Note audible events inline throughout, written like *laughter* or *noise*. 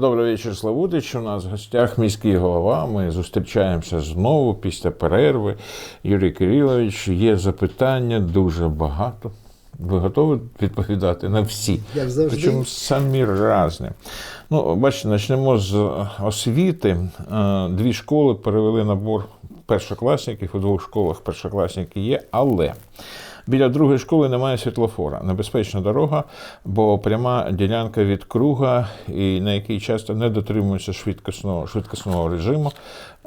Добрий вечір, Славутич. У нас в гостях міський голова. Ми зустрічаємося знову після перерви. Юрій Кирилович, є запитання дуже багато. Ви готові відповідати на всі? Як завжди. Причому самі різні. Ну, бачите, почнемо з освіти. Е, Дві школи перевели набор першокласників. У двох школах першокласники є, але біля другої школи немає світлофора. Небезпечна дорога, бо пряма ділянка від круга, і на якій часто не дотримується швидкісного, швидкісного режиму.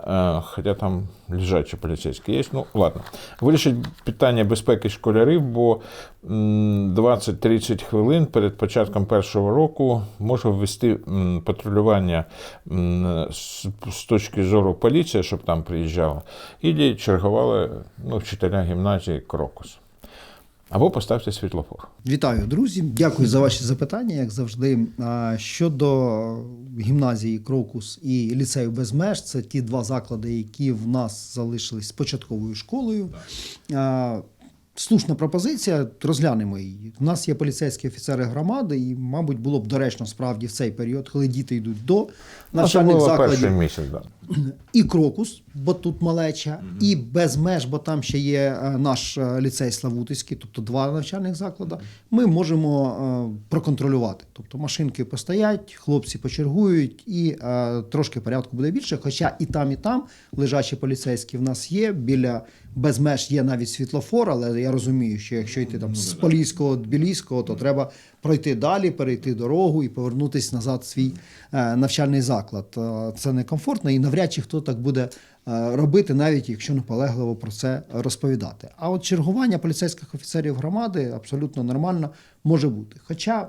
Е, Хоча там лежачі поліцейські є. Ну, ладно. Вирішить питання безпеки школярів, бо м, 20-30 хвилин перед початком першого року може ввести патрулювання з точки зору поліції, щоб там приїжджала, і чергували ну, вчителя гімназії Крокус. Або поставте світлофор. Вітаю, друзі. Дякую за ваші запитання, як завжди. А, Щодо гімназії Крокус і ліцею без меж, це ті два заклади, які в нас залишились з початковою школою. Слушна пропозиція, розглянемо її. У нас є поліцейські офіцери громади, і, мабуть, було б доречно справді в цей період, коли діти йдуть до навчальних закладів. місяць. Да. і Крокус, бо тут малеча, і без меж, бо там ще є е, наш е, ліцей Славутицький, тобто два навчальних заклади. Ми можемо е, проконтролювати. Тобто машинки постоять, хлопці почергують, і трошки порядку буде більше. Хоча і там, і там лежачі поліцейські в нас є. Біля без меж є навіть світлофор, але я розумію, що якщо йти там з Поліського до Білійського, то треба пройти далі, перейти дорогу і повернутися назад в свій е, навчальний заклад. Е, Це некомфортно і навряд чи хто так буде е, робити, навіть якщо наполегливо про це розповідати. А от чергування поліцейських офіцерів громади абсолютно нормально може бути. Хоча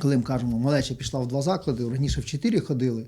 коли ми кажемо, малеча пішла в два заклади, раніше в чотири ходили,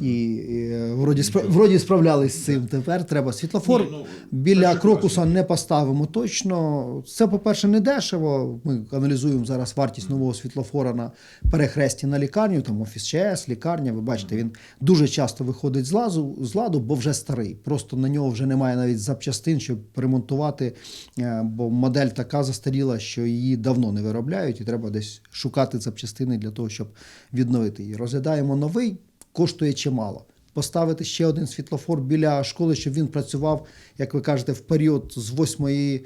і, і вроді, спра- вроді справлялись з цим. Тепер треба світлофор. Біля крокуса не поставимо точно. Це, по-перше, не дешево. Ми аналізуємо зараз вартість нового світлофора на перехресті на лікарню, там офіс ЧС, лікарня. Ви бачите, він дуже часто виходить з ладу, з ладу, бо вже старий. Просто на нього вже немає навіть запчастин, щоб ремонтувати, е, бо модель така застаріла, що її давно не виробляють, і треба десь шукати запчастини для того, щоб відновити її. Розглядаємо новий, коштує чимало. Поставити ще один світлофор біля школи, щоб він працював, як ви кажете, в період з 8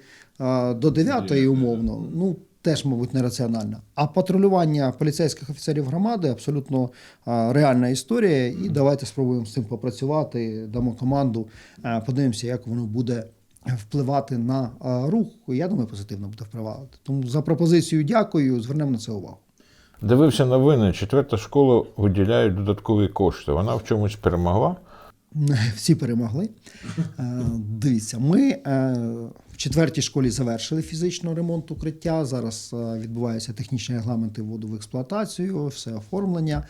до 9 умовно. Ну, теж, мабуть, нераціонально. А патрулювання поліцейських офіцерів громади абсолютно реальна історія. І давайте спробуємо з цим попрацювати, дамо команду, подивимося, як воно буде впливати на рух. Я думаю, позитивно буде впливати. Тому за пропозицію дякую. Звернемо на це увагу. Дивився новини, четверта школа виділяє додаткові кошти. Вона в чомусь перемогла. *laughs* Всі перемогли. Е, Дивіться, ми е, в четвертій школі завершили фізичний ремонт укриття. Зараз е, відбуваються технічні регламенти вводу в експлуатацію, все оформлення,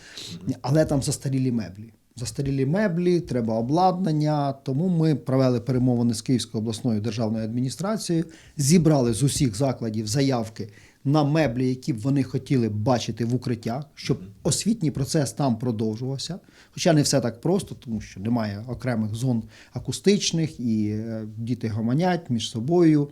але там застарілі меблі. Застарілі меблі, треба обладнання. Тому ми провели перемовини з Київською обласною державною адміністрацією, зібрали з усіх закладів заявки на меблі, які б вони хотіли бачити в укриттях, щоб освітній процес там продовжувався. Хоча не все так просто, тому що немає окремих зон акустичних, і е, діти гомонять між собою.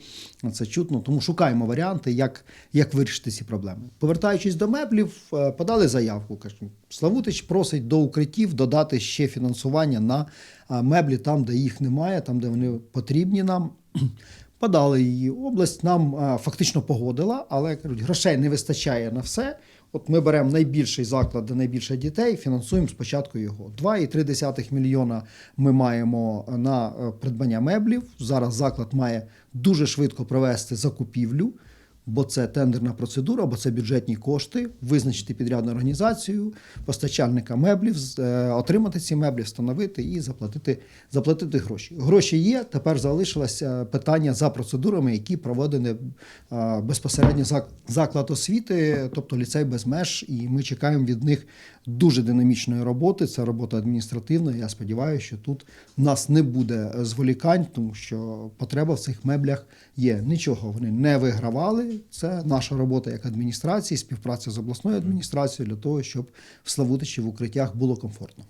Це чутно. Тому шукаємо варіанти, як, як вирішити ці проблеми. Повертаючись до меблів, е, подали заявку. Кажуть, Славутич просить до укриттів додати ще фінансування на е, меблі там, де їх немає, там, де вони потрібні нам. Подали її. Область нам фактично погодила, але кажуть, грошей не вистачає на все. От ми беремо найбільший заклад, де найбільше дітей, фінансуємо спочатку його. 2,3 мільйона ми маємо на е, придбання меблів. Зараз заклад має дуже швидко провести закупівлю, бо це тендерна процедура, бо це бюджетні кошти, визначити підрядну організацію, постачальника меблів, е, отримати ці меблі, встановити і заплатити, заплатити гроші. Гроші є. Тепер залишилося питання за процедурами, які проводили е, безпосередньо заклад освіти, тобто ліцей без меж. І ми чекаємо від них дуже динамічної роботи. Це робота адміністративна. Я сподіваюся, що тут в нас не буде зволікань, тому що потреба в цих меблях є. Нічого вони не вигравали. Це наша робота як адміністрації, співпраця з обласною адміністрацією для того, щоб в Славутичі в укриттях було комфортно.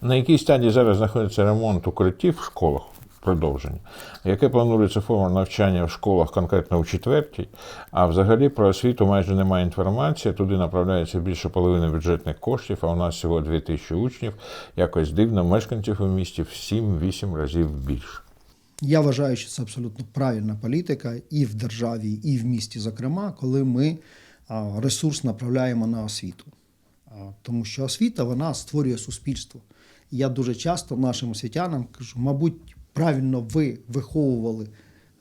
На якій стадії зараз знаходиться ремонт укриттів в школах? продовження. Яке планується форма навчання в школах конкретно у четвертій, а взагалі про освіту майже немає інформації. Туди направляється більше половини бюджетних коштів, а у нас всього 2 тисячі учнів. Якось дивно, мешканців у місті в 7-8 разів більше. Я вважаю, що це абсолютно правильна політика і в державі, і в місті, зокрема, коли ми ресурс направляємо на освіту. Тому що освіта вона створює суспільство. Я дуже часто нашим освітянам кажу, мабуть, правильно ви виховували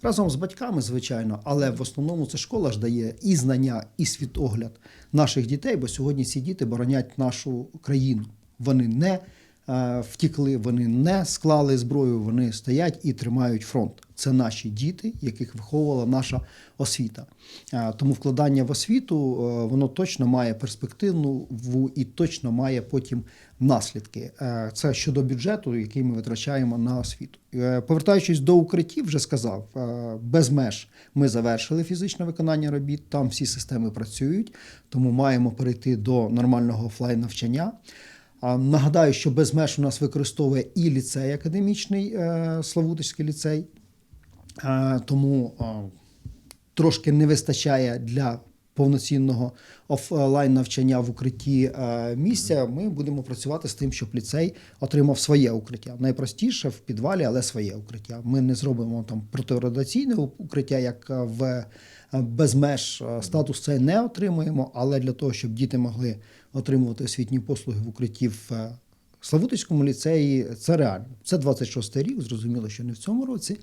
разом з батьками, звичайно, але в основному це школа ж дає і знання, і світогляд наших дітей, бо сьогодні ці діти боронять нашу країну. Вони не втікли, вони не склали зброю, вони стоять і тримають фронт. Це наші діти, яких виховувала наша освіта. Е, Тому вкладання в освіту е, воно точно має перспективну і точно має потім наслідки. Е, Це щодо бюджету, який ми витрачаємо на освіту. Е, Повертаючись до укриттів, вже сказав, е, без меж ми завершили фізичне виконання робіт. Там всі системи працюють, тому маємо перейти до нормального офлайн навчання. Нагадаю, що без меж у нас використовує і ліцей академічний, е, Славутицький ліцей. Е, Тому трошки не вистачає для повноцінного офлайн навчання в укритті е, місця. Ми будемо працювати з тим, щоб ліцей отримав своє укриття. Найпростіше в підвалі, але своє укриття. Ми не зробимо там протирадіаційне укриття, як е, в е, без меж е, статус цей не отримуємо, але для того, щоб діти могли отримувати освітні послуги в укритті в Славутицькому ліцеї це реально. Це 26 рік, зрозуміло, що не в цьому році.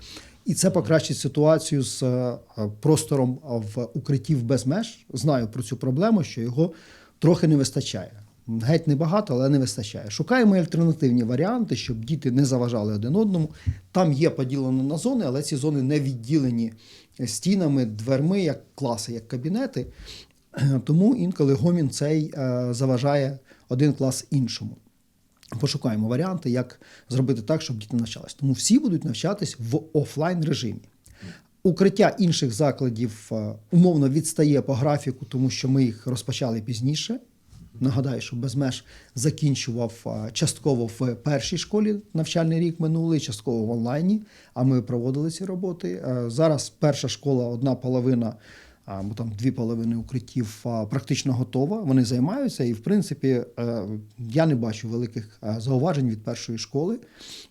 І це покращить ситуацію з е, простором в укриттів без меж. Знаю про цю проблему, що його трохи не вистачає. Геть небагато, але не вистачає. Шукаємо альтернативні варіанти, щоб діти не заважали один одному. Там є поділено на зони, але ці зони не відділені стінами, дверми, як класи, як кабінети. Тому інколи гомін цей е, заважає один клас іншому. Пошукаємо варіанти, як зробити так, щоб діти навчались. Тому всі будуть навчатись в офлайн режимі. Укриття інших закладів е, умовно відстає по графіку, тому що ми їх розпочали пізніше. Нагадаю, що без меж закінчував е, частково в першій школі навчальний рік минулий, частково в онлайні. А ми проводили ці роботи. Е, Зараз перша школа, одна половина або там дві половини укриттів практично готова. Вони займаються, і в принципі е, я не бачу великих е, зауважень від першої школи.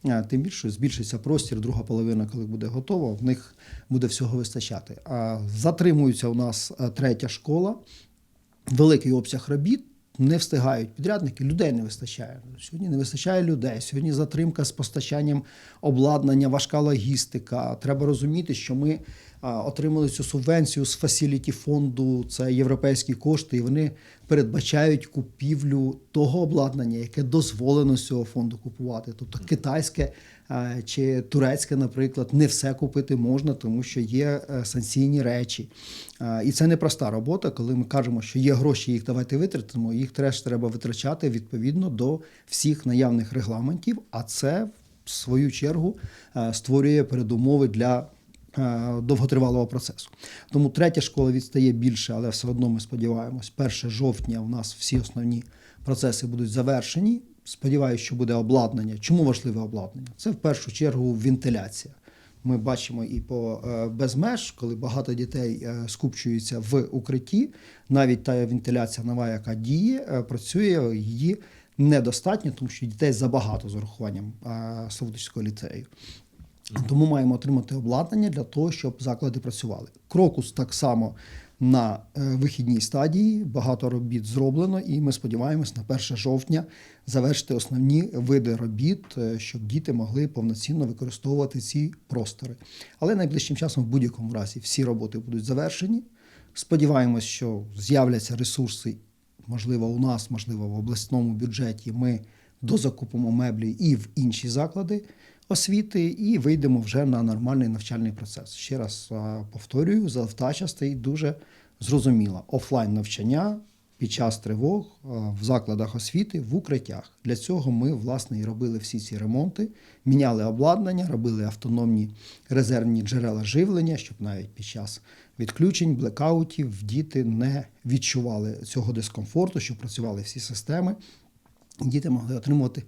Е, Тим більше збільшиться простір, друга половина, коли буде готова, в них буде всього вистачати. Затримується у нас третя школа, великий обсяг робіт. Не встигають підрядники, людей не вистачає. Сьогодні не вистачає людей. Сьогодні затримка з постачанням обладнання, важка логістика. Треба розуміти, що ми отримали цю субвенцію з фасіліті фонду, це європейські кошти, і вони передбачають купівлю того обладнання, яке дозволено з цього фонду купувати. Тобто китайське чи турецьке, наприклад, не все купити можна, тому що є е, санкційні речі. І це непроста робота, коли ми кажемо, що є гроші, їх давайте витратимо. Їх теж треба витрачати відповідно до всіх наявних регламентів. А це в свою чергу е, створює передумови для довготривалого процесу. Тому третя школа відстає більше, але все одно ми сподіваємось, 1 жовтня у нас всі основні процеси будуть завершені. Сподіваюся, що буде обладнання. Чому важливе обладнання? Це в першу чергу вентиляція. Ми бачимо і по е, без меж, коли багато дітей е, скупчуються в укритті, навіть та вентиляція нова, яка діє, е, працює її недостатньо, тому що дітей забагато з урахуванням е, ліцею. Тому маємо отримати обладнання для того, щоб заклади працювали. Крокус так само на е, вихідній стадії. Багато робіт зроблено, і ми сподіваємось на 1 жовтня завершити основні види робіт, е, щоб діти могли повноцінно використовувати ці простори. Але найближчим часом, в будь-якому разі, всі роботи будуть завершені. Сподіваємось, що з'являться ресурси, можливо, у нас, можливо, в обласному бюджеті. Ми дозакупимо меблі і в інші заклади освіти, і вийдемо вже на нормальний навчальний процес. Ще раз повторюю, завдача стоїть дуже зрозуміла. Офлайн навчання під час тривог в закладах освіти в укриттях. Для цього ми власне і робили всі ці ремонти, міняли обладнання, робили автономні резервні джерела живлення, щоб навіть під час відключень, блекаутів діти не відчували цього дискомфорту, щоб працювали всі системи. Діти могли отримувати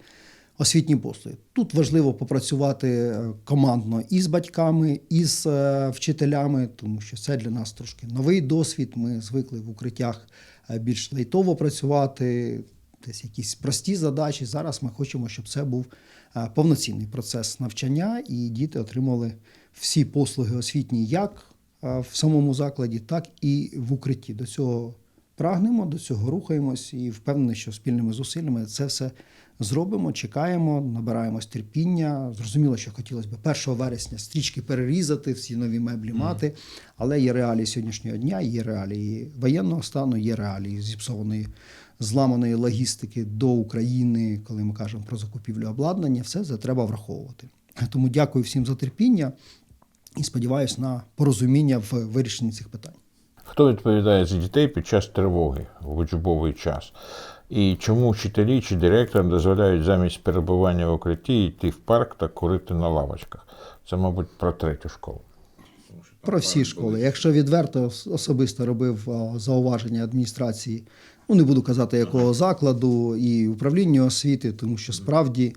освітні послуги. Тут важливо попрацювати е, командно і з батьками, і з е, вчителями, тому що це для нас трошки новий досвід. Ми звикли в укриттях е, більш лайтово працювати, десь якісь прості задачі. Зараз ми хочемо, щоб це був повноцінний процес навчання, і діти отримали всі послуги освітні як в самому закладі, так і в укритті. До цього прагнемо, до цього рухаємось і впевнений, що спільними зусиллями це все зробимо, чекаємо, набираємось терпіння. Зрозуміло, що хотілося б 1 вересня стрічки перерізати, всі нові меблі мати. Але є реалії сьогоднішнього дня, є реалії воєнного стану, є реалії зіпсованої. Зламаної логістики до України, коли ми кажемо про закупівлю обладнання, все це треба враховувати. Тому дякую всім за терпіння і сподіваюся на порозуміння в вирішенні цих питань. Хто відповідає за дітей під час тривоги в учбовий час? І чому вчителі чи директор дозволяють замість перебування в укритті йти в парк та курити на лавочках? Це, мабуть, про третю школу. Про всі школи. Якщо відверто особисто робив зауваження адміністрації, ну не буду казати якого закладу і управління освіти, тому що справді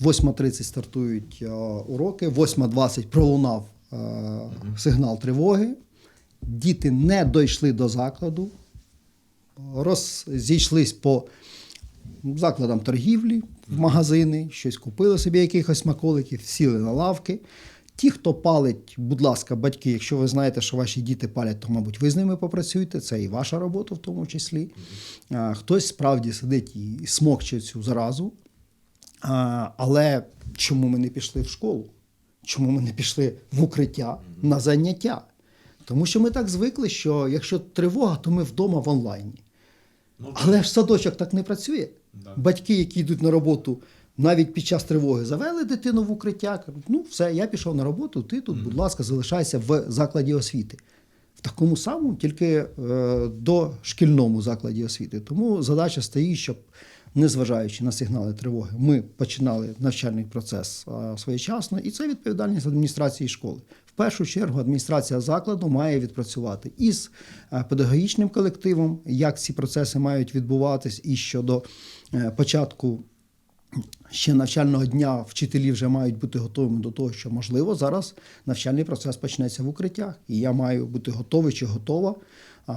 в 8.30 стартують уроки, в 8.20 пролунав сигнал тривоги. Діти не дійшли до закладу, розійшлись по закладам торгівлі, в магазини, щось купили собі якихось смаколиків, сіли на лавки. Ті, хто палить, будь ласка, батьки, якщо ви знаєте, що ваші діти палять, то, мабуть, ви з ними попрацюєте, це і ваша робота в тому числі. Хтось справді сидить і смокче цю заразу. Але чому ми не пішли в школу? Чому ми не пішли в укриття на заняття? Тому що ми так звикли, що якщо тривога, то ми вдома в онлайні. Але ж садочок так не працює. Батьки, які йдуть на роботу навіть під час тривоги, завели дитину в укриття, кажуть, ну все, я пішов на роботу, ти тут, будь ласка, залишайся в закладі освіти. В такому самому, тільки е, до шкільному закладі освіти. Тому задача стоїть, щоб, незважаючи на сигнали тривоги, ми починали навчальний процес своєчасно, і це відповідальність адміністрації школи. В першу чергу адміністрація закладу має відпрацювати із е, педагогічним колективом, як ці процеси мають відбуватись, і щодо е, початку ще навчального дня вчителі вже мають бути готовими до того, що можливо зараз навчальний процес почнеться в укриттях, і я маю бути готовий чи готова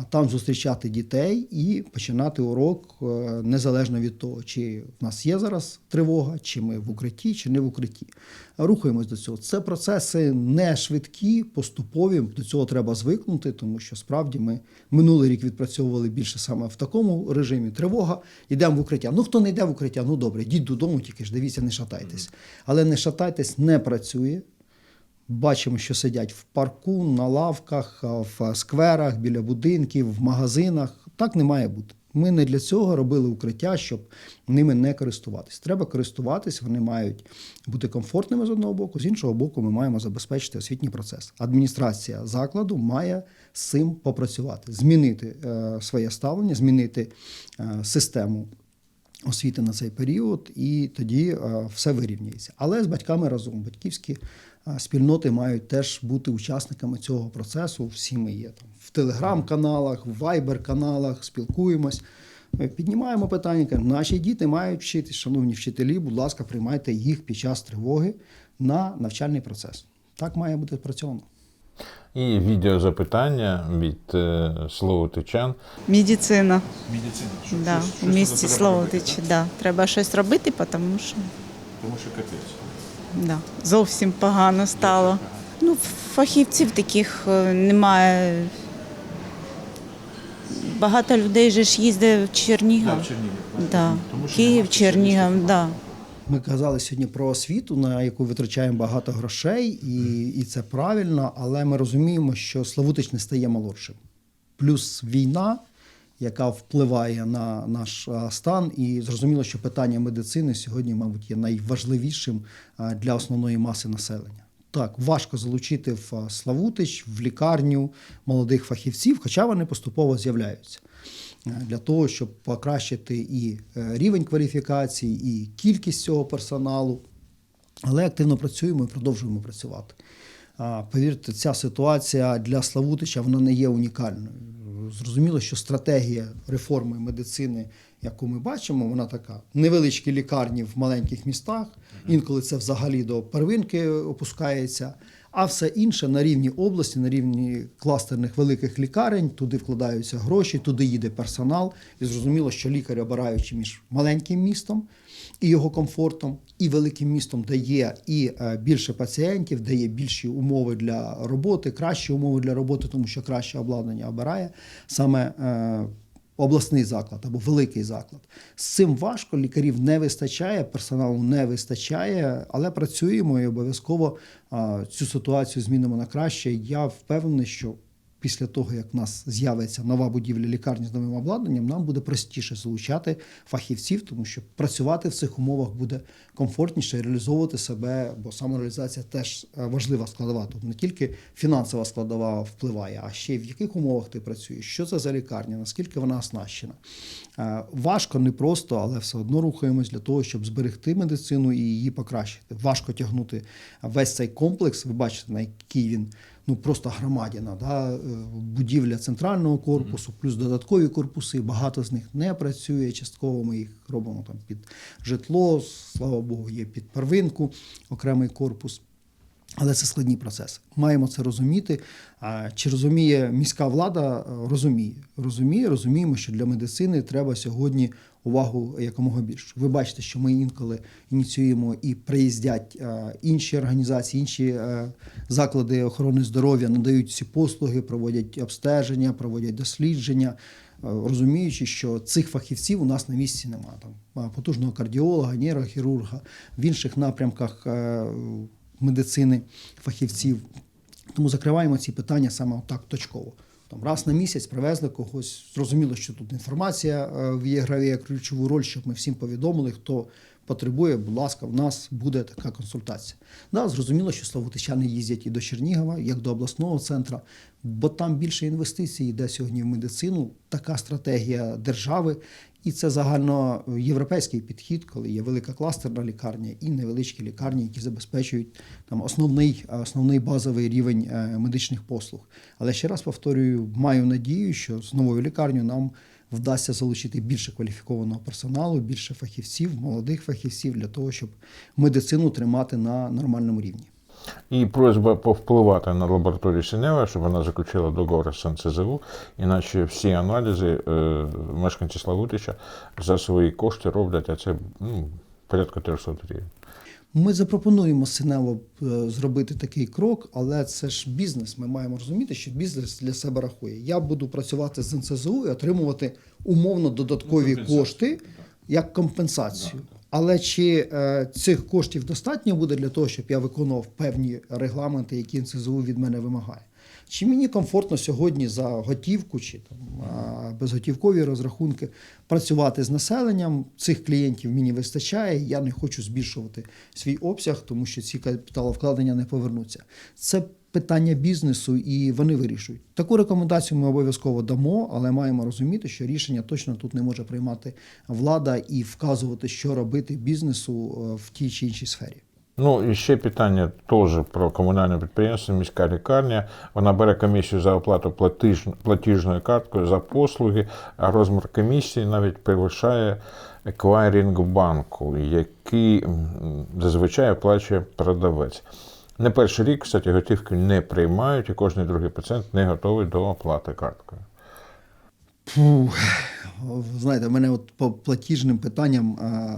там зустрічати дітей і починати урок е, незалежно від того, чи в нас є зараз тривога, чи ми в укритті, чи не в укритті. Рухаємось до цього. Це процеси не швидкі, поступові. До цього треба звикнути, тому що справді ми минулий рік відпрацьовували більше саме в такому режимі. Тривога, йдемо в укриття. Ну хто не йде в укриття, ну добре, йдіть додому, тільки ж дивіться, не шатайтесь. Але не шатайтесь не працює. Бачимо, що сидять в парку, на лавках, в скверах, біля будинків, в магазинах. Так не має бути. Ми не для цього робили укриття, щоб ними не користуватись. Треба користуватись, вони мають бути комфортними з одного боку, з іншого боку, ми маємо забезпечити освітній процес. Адміністрація закладу має з цим попрацювати, змінити е, своє ставлення, змінити е, систему освіти на цей період, і тоді е, все вирівнюється. Але з батьками разом батьківські спільноти мають теж бути учасниками цього процесу. Всі ми є там в телеграм-каналах, в вайбер-каналах, спілкуємось. Ми піднімаємо питання, кажемо, наші діти мають вчитись, шановні вчителі, будь ласка, приймайте їх під час тривоги на навчальний процес. Так має бути працьовано. І відеозапитання від е, Словотичан. Медицина. Медицина. Що, Да, місті треба Славутичі, робити, да. Треба щось робити, тому що Тому що капець. Да, зовсім погано стало. Ну, фахівців таких е, немає. Багато людей же ж їздить в Чернігів. Да, в Чернігів. Да. Тому що Київ, Чернігів, да. Ми казали сьогодні про освіту, на яку витрачаємо багато грошей, і, і це правильно, але ми розуміємо, що Славутич не стає молодшим. Плюс війна, яка впливає на наш стан, і зрозуміло, що питання медицини сьогодні, мабуть, є найважливішим для основної маси населення. Так, важко залучити в Славутич, в лікарню молодих фахівців, хоча вони поступово з'являються для того, щоб покращити і е, рівень кваліфікації, і кількість цього персоналу. Але активно працюємо і продовжуємо працювати. Повірте, ця ситуація для Славутича вона не є унікальною. Зрозуміло, що стратегія реформи медицини, яку ми бачимо, вона така: невеличкі лікарні в маленьких містах, інколи це взагалі до первинки опускається. А все інше на рівні області, на рівні кластерних великих лікарень, туди вкладаються гроші, туди їде персонал. І зрозуміло, що лікар, обираючи між маленьким містом і його комфортом, і великим містом, де є і е, більше пацієнтів, де є більші умови для роботи, кращі умови для роботи, тому що краще обладнання обирає саме. Обласний заклад або великий заклад. З цим важко, лікарів не вистачає, персоналу не вистачає, але працюємо і обов'язково цю ситуацію змінимо на краще. Я впевнений, що після того, як в нас з'явиться нова будівля лікарні з новим обладнанням, нам буде простіше залучати фахівців, тому що працювати в цих умовах буде комфортніше реалізовувати себе, бо самореалізація теж е, важлива складова. Тут не тільки фінансова складова впливає, а ще й в яких умовах ти працюєш, що це за лікарня, наскільки вона оснащена. Е, Важко, не просто, але все одно рухаємось для того, щоб зберегти медицину і її покращити. Важко тягнути весь цей комплекс. Ви бачите, на який він ну просто громадяна. Да? е, Будівля центрального корпусу, плюс додаткові корпуси. Багато з них не працює. Частково ми їх робимо там під житло. Слава Богу, є під первинку окремий корпус. Але це складні процеси. Маємо це розуміти. Чи розуміє міська влада? Розуміє. Розуміє, розуміємо, що для медицини треба сьогодні увагу якомога більше. Ви бачите, що ми інколи ініціюємо і приїздять е, інші організації, інші е, заклади охорони здоров'я, надають ці послуги, проводять обстеження, проводять дослідження. е, Розуміючи, що цих фахівців у нас на місці немає. Там е, потужного кардіолога, нейрохірурга, в інших напрямках е, медицини фахівців. Тому закриваємо ці питання саме так точково. Там раз на місяць привезли когось. Зрозуміло, що тут інформація е, відіграє ключову роль, щоб ми всім повідомили, хто потребує, будь ласка, в нас буде така консультація. Да, зрозуміло, що славутичани їздять і до Чернігова, як до обласного центру, бо там більше інвестицій йде сьогодні в медицину. Така стратегія держави. І це загальноєвропейський підхід, коли є велика кластерна лікарня і невеличкі лікарні, які забезпечують там основний, основний базовий рівень е, медичних послуг. Але ще раз повторюю, маю надію, що з новою лікарнею нам вдасться залучити більше кваліфікованого персоналу, більше фахівців, молодих фахівців для того, щоб медицину тримати на нормальному рівні. І просьба повпливати на лабораторію Синева, щоб вона заключила договор з НЦЗУ, іначе всі аналізи е, мешканці Славутича за свої кошти роблять, а це ну, порядка 300 гривень. Ми запропонуємо Синево е, зробити такий крок, але це ж бізнес. Ми маємо розуміти, що бізнес для себе рахує. Я буду працювати з НСЗУ і отримувати умовно додаткові кошти як компенсацію. Але чи е, цих коштів достатньо буде для того, щоб я виконував певні регламенти, які НСЗУ від мене вимагає? Чи мені комфортно сьогодні за готівку чи там безготівкові розрахунки працювати з населенням? Цих клієнтів мені вистачає. Я не хочу збільшувати свій обсяг, тому що ці капіталовкладення не повернуться. Це питання бізнесу, і вони вирішують. Таку рекомендацію ми обов'язково дамо, але маємо розуміти, що рішення точно тут не може приймати влада і вказувати, що робити бізнесу е, в тій чи іншій сфері. Ну і ще питання теж про комунальне підприємство, міська лікарня. Вона бере комісію за оплату платіж, платіжною карткою за послуги, а розмір комісії навіть перевищає еквайрінг банку, який зазвичай оплачує продавець. Не перший рік, кстати, готівки не приймають, і кожен другий пацієнт не готовий до оплати карткою. Фу, знаєте, в мене от по платіжним питанням а,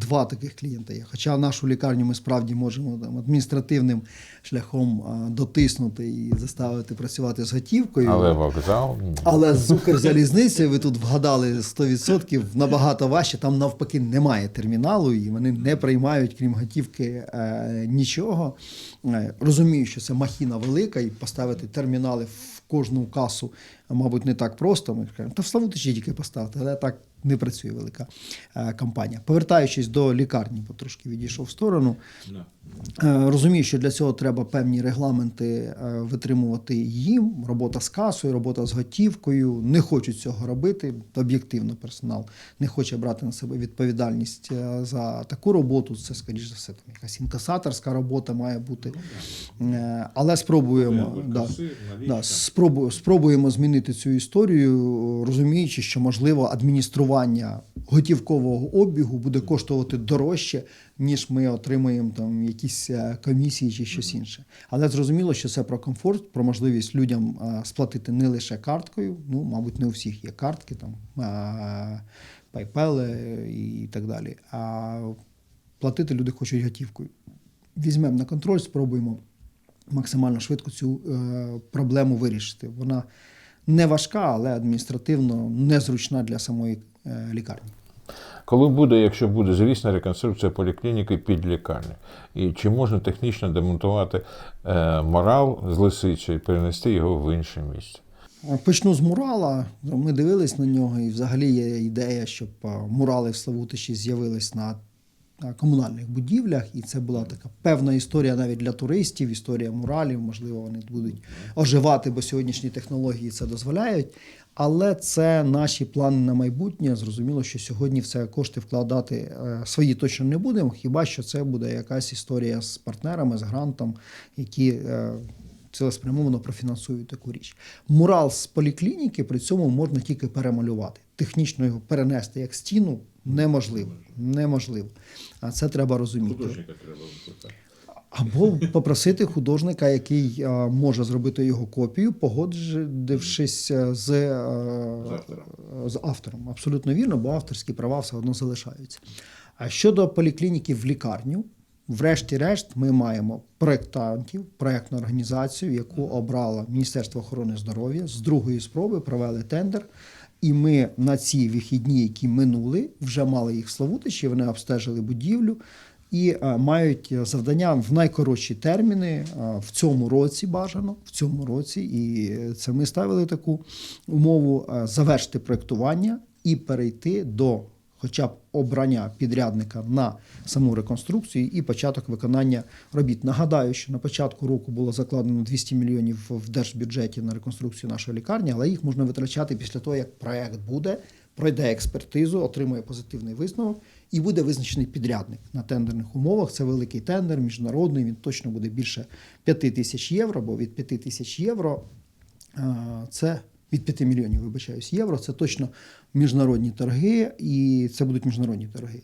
два таких клієнта є. Хоча нашу лікарню ми справді можемо там, адміністративним шляхом а, дотиснути і заставити працювати з готівкою. Але вокзал. Але з Укрзалізниці ви тут вгадали 100% набагато важче. Там навпаки немає терміналу, і вони не приймають, крім готівки, е, нічого. Е, Розумію, що це махіна велика, і поставити термінали в кожну касу, мабуть, не так просто. Ми кажемо, та в Славутичі тільки поставити, але так не працює велика е, компанія. Повертаючись до лікарні, бо трошки відійшов в сторону. Е, Розумію, що для цього треба певні регламенти е, витримувати їм. Робота з касою, робота з готівкою. Не хочуть цього робити. Об'єктивно, персонал не хоче брати на себе відповідальність за таку роботу. Це, скоріш за все, там якась інкасаторська робота має бути. Е, Але спробуємо. Да, да, спробу, спробуємо змінити цю історію, розуміючи, що можливо адміністрування готівкового обігу буде коштувати дорожче, ніж ми отримаємо там якісь е, комісії чи щось інше. Але зрозуміло, що це про комфорт, про можливість людям е, сплатити не лише карткою. Ну, мабуть, не у всіх є картки, там е, PayPal і так далі. А платити люди хочуть готівкою. Візьмемо на контроль, спробуємо максимально швидко цю е, проблему вирішити. Вона не важка, але адміністративно незручна для самої е, лікарні. Коли буде, якщо буде, звісно, реконструкція поліклініки під лікарню? І чи можна технічно демонтувати е, морал з лисичі і перенести його в інше місце? Почну з мурала. Ми дивились на нього, і взагалі є ідея, щоб е, мурали в Славутичі з'явились на е, комунальних будівлях, і це була така певна історія навіть для туристів, історія муралів. Можливо, вони будуть оживати, бо сьогоднішні технології це дозволяють. Але це наші плани на майбутнє. Зрозуміло, що сьогодні в це кошти вкладати е, свої точно не будемо. Хіба що це буде якась історія з партнерами, з грантом, які е, цілеспрямовано профінансують таку річ. Мурал з поліклініки при цьому можна тільки перемалювати. Технічно його перенести як стіну неможливо. Неможливо. А це треба розуміти. треба викликати. Або попросити художника, який а, може зробити його копію, погодившись е, з, а, з автором. Абсолютно вірно, бо авторські права все одно залишаються. А щодо поліклініки в лікарню, врешті-решт, ми маємо проєктантів, проєктну організацію, яку обрало Міністерство охорони здоров'я. З другої спроби провели тендер. І ми на ці вихідні, які минули, вже мали їх Славутичі, вони обстежили будівлю і е, мають завдання в найкоротші терміни е, в цьому році бажано, в цьому році, і це ми ставили таку умову е, завершити проєктування і перейти до хоча б обрання підрядника на саму реконструкцію і початок виконання робіт. Нагадаю, що на початку року було закладено 200 мільйонів в держбюджеті на реконструкцію нашої лікарні, але їх можна витрачати після того, як проект буде, пройде експертизу, отримує позитивний висновок і буде визначений підрядник на тендерних умовах. Це великий тендер, міжнародний. Він точно буде більше 5 тисяч євро, бо від 5 тисяч євро е, це від 5 мільйонів, вибачаюсь, євро. Це точно міжнародні торги, і це будуть міжнародні торги.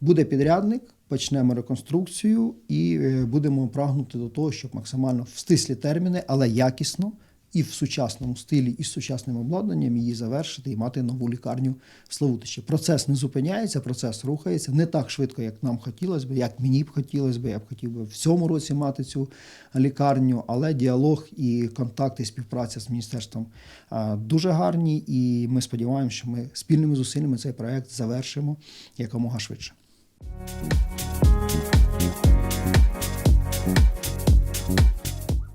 Буде підрядник, почнемо реконструкцію і е, будемо прагнути до того, щоб максимально в стислі терміни, але якісно і в сучасному стилі, і з сучасним обладнанням її завершити і мати нову лікарню в Славутичі. Процес не зупиняється, процес рухається не так швидко, як нам хотілося б, як мені б хотілося б. Я б хотів би в цьому році мати цю лікарню, але діалог і контакти, і співпраця з міністерством дуже гарні, і ми сподіваємося, що ми спільними зусиллями цей проект завершимо якомога швидше.